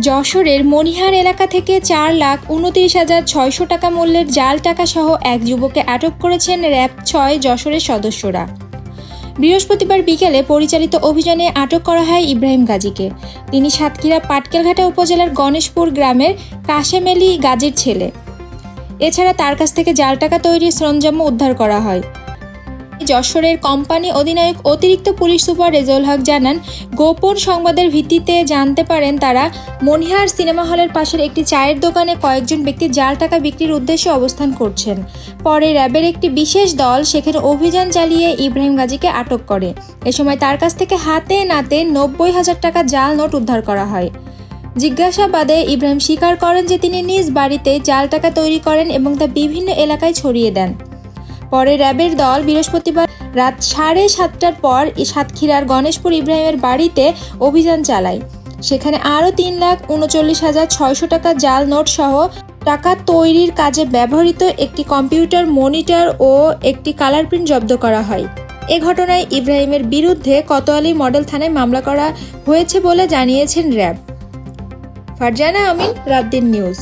যশোরের মনিহার এলাকা থেকে চার লাখ উনত্রিশ হাজার ছয়শো টাকা মূল্যের জাল টাকা সহ এক যুবককে আটক করেছেন র্যাব ছয় যশোরের সদস্যরা। বৃহস্পতিবার বিকেলে পরিচালিত অভিযানে আটক করা হয় ইব্রাহিম গাজীকে। তিনি সাতক্ষীরা পাটকেলঘাটা উপজেলার গণেশপুর গ্রামের কাশেমেলি গাজীর ছেলে। এছাড়া তার কাছ থেকে জাল টাকা তৈরির সরঞ্জামও উদ্ধার করা হয়। যশোরের কোম্পানি অধিনায়ক অতিরিক্ত পুলিশ সুপার রেজাউল হক জানান, গোপন সংবাদের ভিত্তিতে জানতে পারেন তারা মনিহার সিনেমা হলের পাশের একটি চায়ের দোকানে কয়েকজন ব্যক্তি জাল টাকা বিক্রির উদ্দেশ্যে অবস্থান করছেন। পরে র্যাবের একটি বিশেষ দল সেখানে অভিযান চালিয়ে ইব্রাহিম গাজীকে আটক করে। এ সময় তার কাছ থেকে হাতে নাতে নব্বই হাজার টাকা জাল নোট উদ্ধার করা হয়। জিজ্ঞাসাবাদে ইব্রাহিম স্বীকার করেন যে তিনি নিজ বাড়িতে জাল টাকা তৈরি করেন এবং তা বিভিন্ন এলাকায় ছড়িয়ে দেন। পরে র্যাবের দল বৃহস্পতিবার রাত সাড়ে সাতটার পর সাতক্ষীরার গণেশপুর ইব্রাহিমের বাড়িতে অভিযান চালায়। সেখানে আরও তিন লাখ উনচল্লিশ হাজার ছয়শো টাকা জাল নোট সহ টাকা তৈরির কাজে ব্যবহৃত একটি কম্পিউটার মনিটর ও একটি কালার প্রিন্ট জব্দ করা হয়। এ ঘটনায় ইব্রাহিমের বিরুদ্ধে কোতোয়ালি মডেল থানায় মামলা করা হয়েছে বলে জানিয়েছেন র্যাব। ফারজানা আমিন রাতদিন নিউজ।